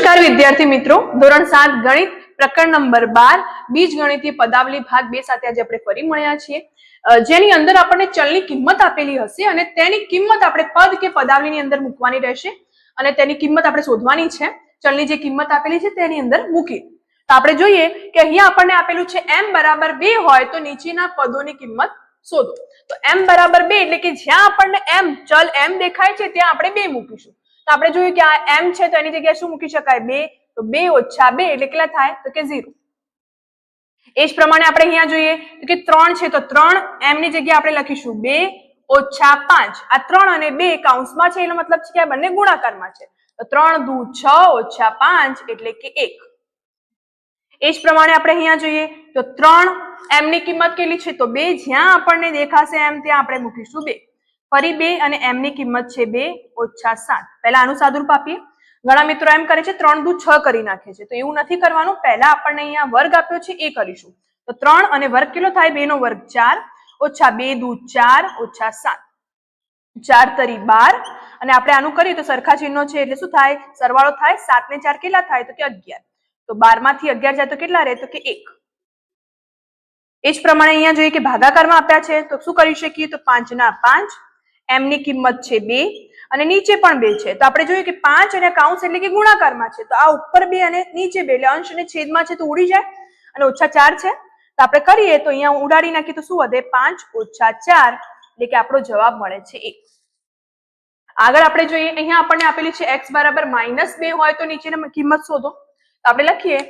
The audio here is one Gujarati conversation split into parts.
નમસ્કાર વિદ્યાર્થી મિત્રો. ધોરણ સાત ગણિત પ્રકરણ નંબર બાર, બીજ ગણિતીય પદાવલી ભાગ બે સાથે આજે આપણે ફરી મળ્યા છીએ. જેની અંદર આપણને ચલની કિંમત આપેલી હશે અને તેની કિંમત આપણે પદ કે પદાવલીની અંદર મૂકવાની રહેશે અને તેની કિંમત આપણે શોધવાની છે. ચલની જે કિંમત આપેલી છે તેની અંદર મૂકી તો આપણે જોઈએ કે અહીંયા આપણને આપેલું છે એમ બરાબર બે હોય તો નીચેના પદોની કિંમત શોધો. તો એમ બરાબર બે એટલે કે જ્યાં આપણને એમ ચલ એમ દેખાય છે ત્યાં આપણે બે મૂકીશું. તો આપણે જોયું કે આ m છે તો એની જગ્યાએ શું મૂકી શકાય? બે. તો બે ઓછા બે એટલે કેટલા થાય? તો કે ઝીરો. એ જ પ્રમાણે આપણે અહીંયા જોઈએ તો કે ત્રણ છે તો ત્રણ m ની જગ્યાએ આપણે લખીશું બે ઓછા પાંચ. આ ત્રણ અને બે કૌંસમાં છે એનો મતલબ છે કે આ બંને ગુણાકારમાં છે. તો ત્રણ દુ છ ઓછા પાંચ એટલે કે એક. એ જ પ્રમાણે આપણે અહીંયા જોઈએ તો ત્રણ m ની કિંમત કેટલી છે? તો બે. જ્યાં આપણને દેખાશે m ત્યાં આપણે મૂકીશું બે. ફરી બે અને એમની કિંમત છે બે ઓછા સાત. પહેલા આનું સાદુરૂપ આપીએ. ઘણા મિત્રો એમ કરે છે, ત્રણ દુ છ કરી નાખે છે. તો એવું નથી કરવાનું. પહેલા આપણને અહીંયા વર્ગ આપ્યો છે, એ કરીશું. તો ત્રણ અને વર્ગ કેટલો થાય? બે નો વર્ગ ચાર. ઓછા બે દુ ચાર, ઓછા સાત. ચાર તરી બાર. અને આપણે આનું કરીએ તો સરખા ચિહ્નો છે, એટલે શું થાય? સરવાળો થાય. સાત ને ચાર કેટલા થાય? તો કે અગિયાર. તો બારમાંથી અગિયાર જાય તો કેટલા રહે? તો કે એક. એ જ પ્રમાણે અહીંયા જોઈએ કે ભાગાકારમાં આપ્યા છે. તો શું કરી શકીએ? તો પાંચ ના પાંચ. M ની કિંમત છે બે અને નીચે પણ બે છે. તો આપણે જોઈએ કે પાંચ અને કાઉન્સ એટલે કે ગુણાકારમાં છે. તો આ ઉપર બે અને નીચે બે એટલે અંશ અને છેદમાં છે તો ઉડી જાય અને ઓછા ચાર છે. તો આપણે કરીએ તો અહીંયા ઉડાડી નાખીએ તો શું વધે? પાંચ ઓછા ચાર એટલે કે આપણો જવાબ મળે છે એક. આગળ આપણે જોઈએ અહીંયા આપણને આપેલી છે એક્સ બરાબર માઇનસ બે હોય તો નીચેની કિંમત શોધો. તો આપણે લખીએ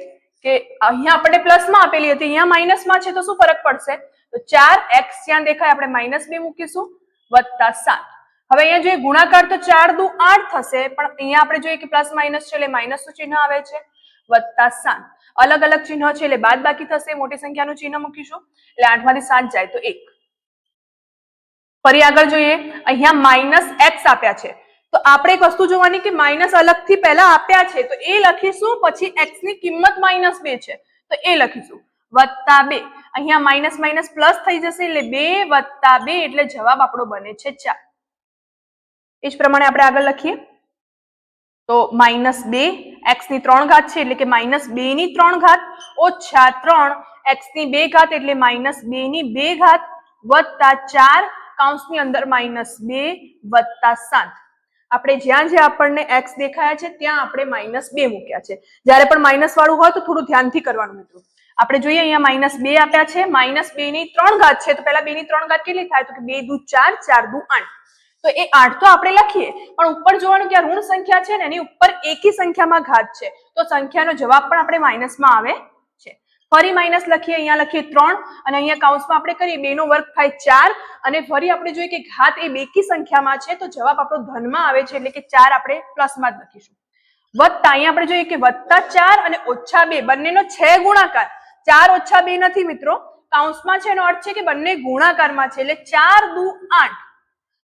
કે અહીંયા આપણને પ્લસમાં આપેલી હતી, અહીંયા માઇનસમાં છે તો શું ફરક પડશે? તો ચાર એક્સ જ્યાં દેખાય આપણે માઇનસ બે મૂકીશું. વત્તા સાત. હવે અહીંયા જોઈએ ગુણાકાર તો ચાર દુ આઠ થશે, પણ અહીંયા આપણે જોઈએ કે પ્લસ માઇનસ છે એટલે માઇનસનું ચિહ્ન આવે છે. વત્તા સાત. અલગ અલગ ચિહ્ન છે એટલે બાદ બાકી થશે, મોટી સંખ્યાનું ચિહ્ન મૂકીશું. એટલે આઠમાંથી સાત જાય તો એક. ફરી આગળ જોઈએ, અહીંયા માઇનસ એક્સ આપ્યા છે. તો આપણે એક વસ્તુ જોવાની કે માઇનસ અલગથી પહેલા આપ્યા છે, તો એ લખીશું, પછી એક્સની કિંમત માઇનસ બે છે. તો એ લખીશું. વત્તા બે. અહીંયા માઇનસ માઇનસ પ્લસ થઈ જશે એટલે બે વત્તા બે એટલે જવાબ આપણો બને છે ચાર. એ જ પ્રમાણે આપણે આગળ લખીએ. તો માઇનસ બે એક્સની ત્રણ ઘાત છે એટલે કે માઇનસ બે ની ત્રણ ઘાત. ઓછા ત્રણ એક્સની બે ઘાત એટલે માઇનસ બે ની બે ઘાત વત્તા ચાર કાઉન્સની અંદર માઇનસ બે વત્તા સાત. આપણે જ્યાં જ્યાં આપણને એક્સ દેખાયા છે ત્યાં આપણે માઇનસ બે મૂક્યા છે. જ્યારે પણ માઇનસ વાળું હોય તો થોડું ધ્યાનથી કરવાનું મિત્રો. આપણે જોઈએ, અહીંયા માઇનસ બે આપ્યા છે. માઇનસ બે ની ત્રણ ઘાત છે. તો પહેલા બે ની ત્રણ ઘાત કેટલી થાય? તો કે બે દુ ચાર ચાર દુ આઠ. તો એ આઠ તો આપણે લખીએ. પણ ઉપર જોવાનું કે આ ઋણ સંખ્યા છે ને, એની ઉપર એકી સંખ્યામાં ઘાત છે. તો સંખ્યાનો જવાબ પણ આપણે માઇનસમાં આવે છે. ફરી માઇનસ લખીએ, અહીંયા લખીએ ત્રણ. અને અહીંયા કાઉન્સમાં આપણે કરીએ, બે નો વર્ગ થાય ચાર. અને ફરી આપણે જોઈએ કે ઘાત એ બેકી સંખ્યામાં છે, તો જવાબ આપણો ધનમાં આવે છે, એટલે કે ચાર આપણે પ્લસમાં જ લખીશું. વત્તા, અહીંયા આપણે જોઈએ કે વત્તા ચાર અને ઓછા બે, બંનેનો છે ગુણાકાર. ચાર ઓછા બે નથી મિત્રો. કાઉન્સમાં છે એનો અર્થ છે કે બંને ગુણાકારમાં છે એટલે ચાર દુ આઠ.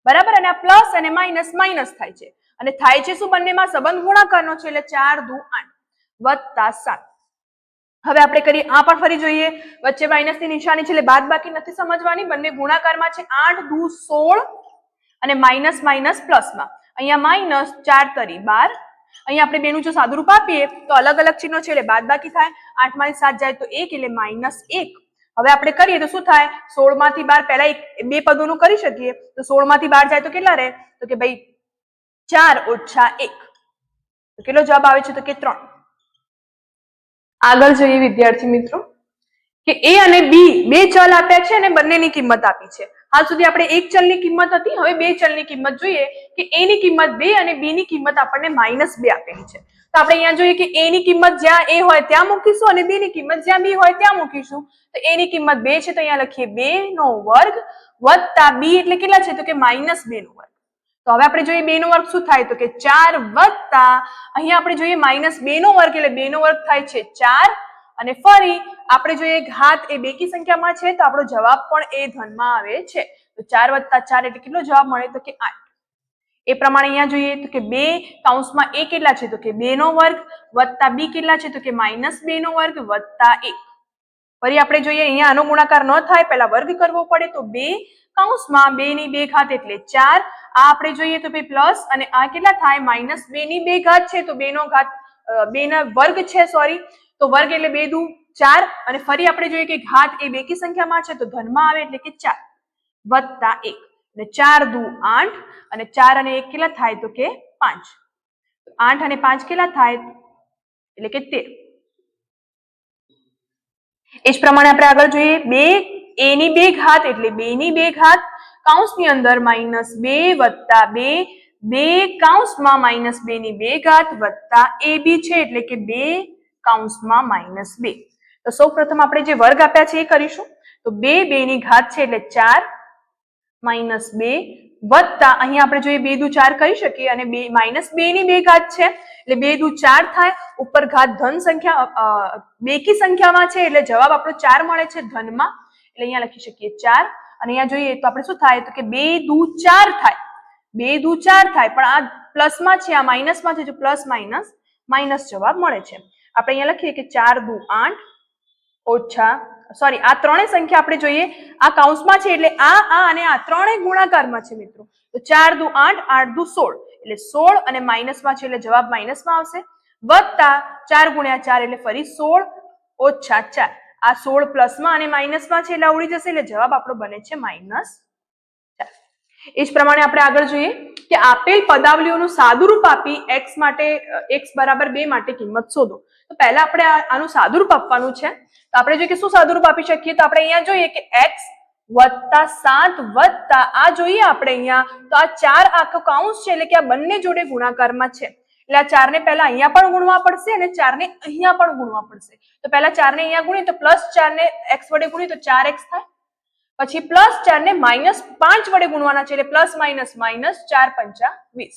બરાબર? અને આ પ્લસ અને માઇનસ માઇનસ થાય છે. અને થાય છે શું બંનેમાં? સંબંધ ગુણાકારનો છે એટલે ચાર દુ આઠ વત્તા સાત. હવે આપણે કરીએ, આ પણ ફરી જોઈએ. વચ્ચે માઇનસની નિશાની છે એટલે બાદ બાકી નથી સમજવાની. બંને ગુણાકારમાં છે આઠ દુ સોળ અને માઇનસ માઇનસ પ્લસમાં. અહીંયા માઇનસ ચાર તરી બાર અહીંયા આપણે બેનું જો સાદુરૂપ આપીએ, તો અલગ અલગ ચિહ્નો છે એટલે બાદ બાકી થાય આઠમાંથી સાત જાય તો એક એટલે માઇનસ એક. હવે આપણે કરીએ તો શું થાય? સોળમાંથી બાર પહેલા એક, બે પદોનું કરી શકીએ. તો સોળમાંથી બાર જાય તો કેટલા રહે? તો કે ભાઈ ચાર ઓછા એક. તો કેટલો જવાબ આવે છે? તો કે ત્રણ. આગળ જોઈએ વિદ્યાર્થી મિત્રો. કે એ અને બી બે ચલ આપ્યા છે અને બંનેની કિંમત આપી છે. હાલ સુધી આપણે એક ચલની કિંમત હતી, હવે બે ચલની કિંમત જોઈએ કે એ ની કિંમત બે અને બી કિંમત આપણને માઇનસ બે આપેલી છે. તો આપણે અહીંયા જોઈએ કે એ ની કિંમત જ્યાં એ હોય ત્યાં મૂકીશું અને બી કિંમત જ્યાં બી હોય ત્યાં મૂકીશું. તો એ ની કિંમત બે છે તો અહીંયા લખીએ બે નો વર્ગ વત્તા બી એટલે કેટલા છે તો કે માઇનસ બે નો વર્ગ. તો હવે આપણે જોઈએ બે નો વર્ગ શું થાય તો કે ચાર વત્તા, અહીંયા આપણે જોઈએ માઇનસ બે નો વર્ગ એટલે બે નો વર્ગ થાય છે ચાર અને ફરી આપણે જોઈએ ઘાત એ બેકી સંખ્યામાં છે, તો આપણો જવાબ પણ એ ધનમાં આવે છે. તો ચાર વત્તા ચાર એટલે કેટલો જવાબ મળે? તો કે આઠ. એ પ્રમાણે અહીંયા જોઈએ તો કે બે કાઉન્સમાં એ કેટલા છે? તો કે બે નો વર્ગ વત્તા બી કેટલા છે? તો કે માઇનસ બે નો વર્ગ વત્તા એક. ફરી આપણે જોઈએ અહીંયા આનો ગુણાકાર ન થાય, પહેલા વર્ગ કરવો પડે, તો બે કાઉન્સમાં બે ની બે ઘાત એટલે ચાર. આ આપણે જોઈએ તો ભાઈ પ્લસ અને આ કેટલા થાય? માઇનસ બે ની બે ઘાત છે, તો બે નો ઘાત બે વર્ગ છે, સોરી. તો વર્ગ એટલે બે દુ, ચાર, અને ફરી આપણે જોઈએ કે ઘાત એ બેકી સંખ્યામાં છે, તો ધનમાં આવે એટલે કે ચાર. વત્તા એક. અને ચાર દુ આઠ, અને ચાર અને એક કેટલા થાય? તો કે પાંચ. આઠ અને પાંચ કેટલા થાય? એટલે કે તેર. એ જ પ્રમાણે આપણે આગળ જોઈએ, બે, એ ની બે ઘાત એટલે બે ની બે ઘાત કૌંસની અંદર માઇનસ બે વત્તા બે બે કાઉન્સમાં માઇનસ બે ની બે ઘાત વત્તા એ બી છે, એટલે કે બે કૌંસમાં માઇનસ બે. તો સૌ પ્રથમ આપણે જે વર્ગ આપ્યા છે એ કરીશું. તો બે બે ની ઘાત છે એટલે ચાર, માઇનસ બે વત્તા, અહીંયા આપણે જોઈએ બે દુ ચાર કહી શકીએ અને બે, માઇનસ બે ની બે ઘાત છે, એટલે બે દુ ચાર થાય, ઉપર ઘાત ધન સંખ્યા બેકી સંખ્યામાં છે, એટલે જવાબ આપણો ચાર મળે છે ધનમાં. એટલે અહીંયા લખી શકીએ ચાર. અને અહીંયા જોઈએ તો આપણે શું થાય? તો કે બે દુ ચાર થાય. બે દુ ચાર થાય, પણ આ પ્લસમાં છે, આ માઇનસમાં છે, જો પ્લસ માઇનસ માઇનસ જવાબ મળે છે. આપણે અહીંયા લખીએ કે ચાર દુ આઠ ઓછા સોરી આ ત્રણેય સંખ્યા આપણે જોઈએ. આ કાઉન્સમાં છે એટલે આ આ અને આ ત્રણેય ગુણાકારમાં છે મિત્રો. તો ચાર દુ આઠ આઠ દુ સોળ. એટલે સોળ અને માઇનસમાં છે એટલે જવાબ માઇનસમાં આવશે. વત્તા ચાર ગુણ્યા ચાર એટલે ફરી સોળ ઓછા ચાર. આ સોળ પ્લસમાં અને માઇનસમાં છે એટલે આવડી જશે એટલે જવાબ આપણો બને છે માઇનસ ચાર. એ જ પ્રમાણે આપણે આગળ જોઈએ. કે આપેલ પદાવલીઓનું સાદુરૂપ આપી એક્સ માટે એક્સ બરાબર બે માટે કિંમત શોધો. તો પહેલા આપણે આનું સાદુરૂપ આપવાનું છે. તો આપણે જોઈએ કે શું સાદુરૂપ આપી શકીએ? તો આપણે અહીંયા જોઈએ કે એક્સ વત્તા સાત વત્તા, આ જોઈએ આપણે અહીંયા, તો આ ચાર આખો કાઉન્સ છે એટલે કે આ બંને જોડે ગુણાકારમાં છે. એટલે આ ચારને પહેલા અહીંયા પણ ગુણવા પડશે અને ચારને અહીંયા પણ ગુણવા પડશે. તો પહેલા ચારને અહીંયા ગુણીએ તો પ્લસ ચારને એક્સ વડે ગુણીએ તો ચાર એક્સ થાય. પછી પ્લસ ચાર ને માઇનસ પાંચ વડે ગુણવાના છે એટલે પ્લસ માઇનસ માઇનસ ચાર પંચા વીસ.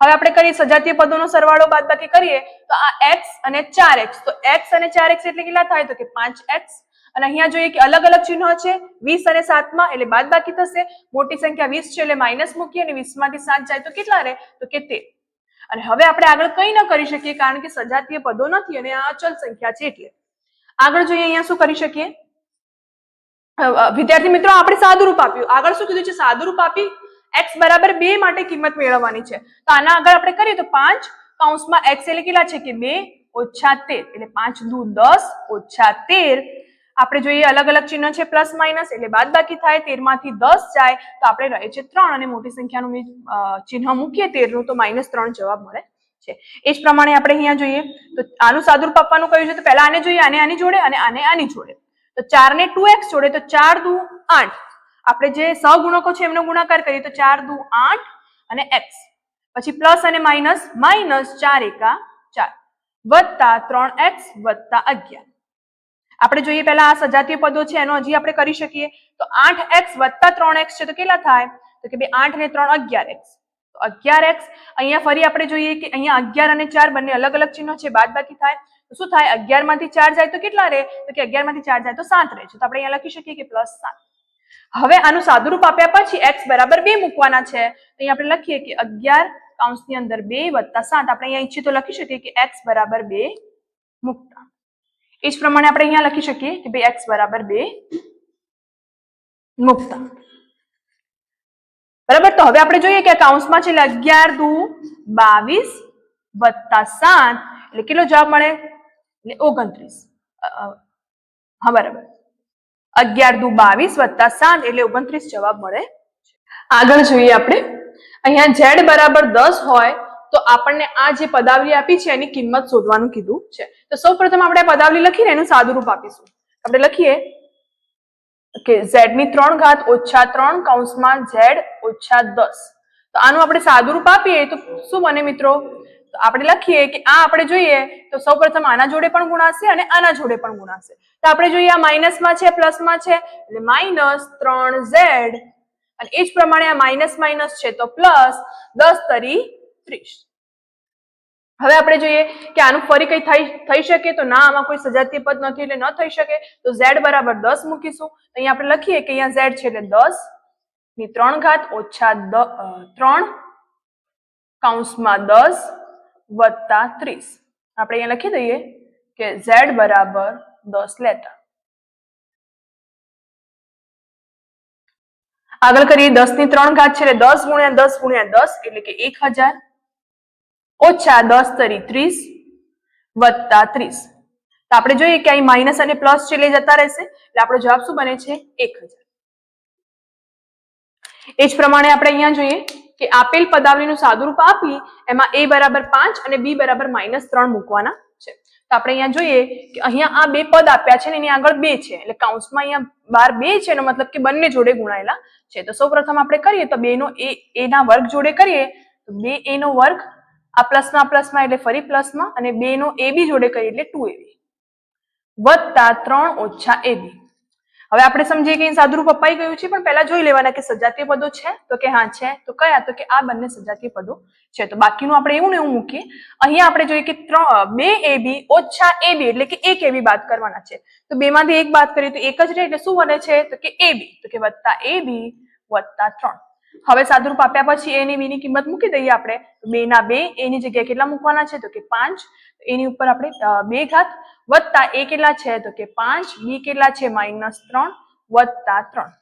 હવે આપણે કરીએ સજાતીય પદોનો સરવાળો, બાદબાકી કરીએ તો આ એક્સ અને ચાર એક્સ તો એક્સ અને ચાર એક્સ એટલે કેટલા થાય? તો કે પાંચ એક્સ અને અહીંયા જોઈએ કે અલગ અલગ ચિહ્નો છે. વીસ અને સાતમાં એટલે બાદ બાકી થશે. મોટી સંખ્યા વીસ છે એટલે માઇનસ મૂકીએ અને વીસમાંથી સાત જાય તો કેટલા રહે? તો કે તેર. અને હવે આપણે આગળ કંઈ ન કરી શકીએ કારણ કે સજાતીય પદો નથી અને આ અચલ સંખ્યા છે એટલે. આગળ જોઈએ અહીંયા શું કરી શકીએ? વિદ્યાર્થી મિત્રો, આપણે સાદુરૂપ આપ્યું. આગળ શું કીધું છે? સાદુરૂપ આપી. x બરાબર બે માટે કિંમત મેળવવાની છે. તો આના આગળ આપણે કરીએ તો પાંચ કૌંસમાં x એટલે કેટલા છે કે બે? ઓછા તેર. એટલે પાંચ દુ દસ, ઓછા તેર. આપણે જોઈએ અલગ અલગ ચિહ્ન છે, પ્લસ માઇનસ, એટલે બાદ બાકી થાય તેરમાંથી દસ જાય. તો આપણે રહે છે ત્રણ અને મોટી સંખ્યાનું ચિહ્ન મૂકીએ તેરનું તો માઇનસ ત્રણ જવાબ મળે છે. એ જ પ્રમાણે આપણે અહીંયા જોઈએ. તો આનું સાદુરૂપ આપવાનું કહ્યું છે? તો પહેલા આને જોઈએ, આને આની જોડે અને આને આની જોડે. તો ચાર ને ટુ એક્સ જોડે તો ચાર દુ આઠ. આપણે જે સહગુણકો છે એમનો ગુણાકાર કરીએ તો ચાર દુ આઠ અને એક્સ. પછી પ્લસ અને માઇનસ માઇનસ ચાર એકા ચાર. વત્તા ત્રણ એક્સ, વત્તા અગિયાર. આપણે જોઈએ પહેલા આ સજાતીય પદો છે, એનો હજી આપણે કરી શકીએ. તો આઠ એક્સ વત્તા ત્રણ એક્સ છે તો કેટલા થાય? તો કે બે આઠ ને ત્રણ અગિયાર એક્સ. તો અગિયાર એક્સ, અહીંયા ફરી આપણે જોઈએ કે અહીંયા અગિયાર અને ચાર બંને અલગ અલગ ચિહ્નો છે બાદ બાકી થાય. શું થાય? અગિયારમાંથી ચાર જાય તો કેટલા રહે? તો કે અગિયારમાંથી ચાર જાય તો સાત રહે. છે તો આપણે અહીંયા લખી શકીએ કે પ્લસ સાત. હવે આનું સાદુરૂપ આપ્યા પછી એક્સ બરાબર બે મૂકવાના છે. તો અહીંયા આપણે લખીએ કે અગિયાર કાઉન્સની અંદર બે વત્તા સાત. આપણે અહીંયા ઈચ્છીએ તો લખી શકીએ કે એક્સ બરાબર બે મૂકતા. એ જ પ્રમાણે આપણે અહીંયા લખી શકીએ કે ભાઈ એક્સ બરાબર બે મૂકતા. બરાબર? તો હવે આપણે જોઈએ કે કાઉન્સમાં છે અગિયાર દુ બાવીસ વત્તા સાત. એટલે કેટલો જવાબ મળે? એટલે ઓગણત્રીસ. હા, બરાબર. અગિયાર દુ બાવીસ વત્તા સાત એટલે ઓગણત્રીસ જવાબ મળે આગળ જોઈએ આપણે. અહીંયા ઝેડ બરાબર દસ હોય તો આપણને આ જે પદાવલી આપી છે એની કિંમત શોધવાનું કીધું છે. તો સૌ પ્રથમ આપણે પદાવલી લખીને એનું સાદુરૂપ આપીશું. આપણે લખીએ. કે ઝેડની ત્રણ ઘાત ઓછા ત્રણ કૌંસમાં ઝેડ ઓછા દસ. તો આનું આપણે સાદુરૂપ આપીએ તો શું બને મિત્રો? તો આપણે લખીએ કે આ આપણે જોઈએ, તો સૌ પ્રથમ આના જોડે પણ ગુણાશે અને આના જોડે પણ ગુણાશે. તો આપણે જોઈએ આ માઇનસમાં છે, પ્લસમાં છે, એટલે માઇનસ ત્રણ ઝેડ. અને એ જ પ્રમાણે આ માઇનસ માઇનસ છે, તો પ્લસ દસ તરી ત્રીસ. હવે આપણે જોઈએ કે આનું ફરી કઈ થઈ થઈ શકે તો ના, આમાં કોઈ સજાતીય પદ નથી એટલે ન થઈ શકે, તો ઝેડ બરાબર દસ મૂકીશું. અહીંયા આપણે લખીએ કે અહીંયા ઝેડ છે એટલે દસની ત્રણ ઘાત ઓછા ત્રણ કાઉન્સમાં દસ વત્તા ત્રીસ. આપણે અહીંયા લખી દઈએ કે ઝેડ બરાબર દસ લેટા આગળ કરીએ દસની ત્રણ ઘાત છે એટલે દસ ગુણ્યા દસ ગુણ્યા દસ એટલે કે એક હજાર. ઓછા દસ તરી ત્રીસ વત્તા ત્રીસ. તો આપણે જોઈએ કે અહીં માઇનસ અને પ્લસ છે જતા રહેશે. એટલે આપણો જવાબ શું બને છે? એક હજાર. એ જ પ્રમાણે આપણે અહીંયા જોઈએ કે આપેલ પદાવલીનું સાદુરૂપ આપી એમાં એ બરાબર પાંચ અને બી બરાબર માઇનસ ત્રણ મૂકવાના છે. તો આપણે અહીંયા જોઈએ કે અહીંયા આ બે પદ આપ્યા છે ને એની આગળ બે છે. એટલે કાઉન્સમાં અહીંયા બાર બે છે એનો મતલબ કે બંને જોડે ગુણાયેલા છે. તો સૌપ્રથમ આપણે કરીએ તો બે નો એ, એના વર્ગ જોડે કરીએ તો બે એ નો વર્ગ આ પ્લસમાં પ્લસમાં એટલે ફરી પ્લસમાં અને બે નો એ બી જોડે કરીએ એટલે ટુ એબી વત્તા ત્રણ ઓછા એબી હવે આપણે સમજીએ કે સાદુરૂપ અપાઈ ગયું છે, પણ પહેલા જોઈ લેવાના કે સજાતીય પદો છે, તો કે હા છે, તો કયા, તો કે આ બંને સજાતીય પદો છે. તો બાકીનું આપણે એવું ને એવું મૂકીએ. અહીંયા આપણે જોઈએ કે ત્રણ બે બી, ઓછા એ બી, એટલે કે એક એવી બાદ કરવાના છે. તો બે માંથી એક બાદ કરીએ તો એક જ રહે, એટલે શું બને છે? તો કે એબી તો કે વત્તા એબી વત્તા ત્રણ. હવે સાદુરૂપ આપ્યા પછી એની બીની કિંમત મૂકી દઈએ આપણે. બે ના બે, એની જગ્યાએ કેટલા મૂકવાના છે? તો કે પાંચ. એની ઉપર આપણે બે ઘાત વત્તા એ કેટલા છે? તો કે પાંચ. બી કેટલા છે? માઇનસ ત્રણ વત્તા ત્રણ.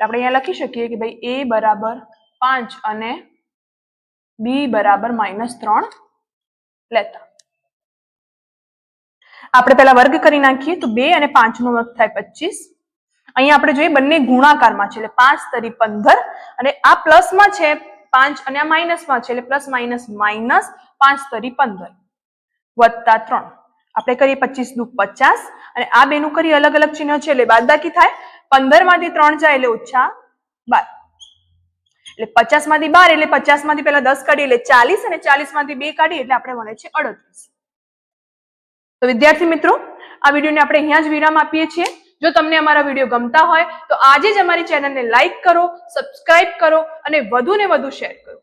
આપણે અહીંયા લખી શકીએ કે ભાઈ એ બરાબર પાંચ અને બી બરાબર માઇનસ ત્રણ લેતા. આપણે પહેલા વર્ગ કરી નાખીએ. તો બે અને પાંચ નો વર્ગ થાય પચીસ. અહીંયા આપણે જોઈએ બંને ગુણાકારમાં છે, એટલે પાંચ તરી પંદર, અને આ પ્લસમાં છે પાંચ, અને આ માઇનસમાં છે, એટલે પ્લસ માઇનસ માઇનસ પાંચ તરી પંદર, વત્તા ત્રણ. આપણે કરીએ પચીસ દુ પચાસ, અને આ બેનું કરીએ અલગ અલગ ચિહ્ન છે, એટલે બાદબાકી થાય. પંદરમાંથી ત્રણ જાય એટલે ઓછા બાર. એટલે પચાસમાંથી બાર, એટલે પચાસમાંથી પેલા દસ કાઢીએ, એટલે ચાલીસ, અને ચાલીસમાંથી બે કાઢીએ, એટલે આપણે મળે છે અડત્રીસ. તો વિદ્યાર્થી મિત્રો, આ વિડીયોને આપણે અહીંયા જ વિરામ આપીએ છીએ. જો તમને અમારા વીડિયો ગમતા હોય તો આજે જ અમારી ચેનલને લાઈક કરો સબસ્ક્રાઇબ કરો અને વધુ ને વધુ શેર કરો.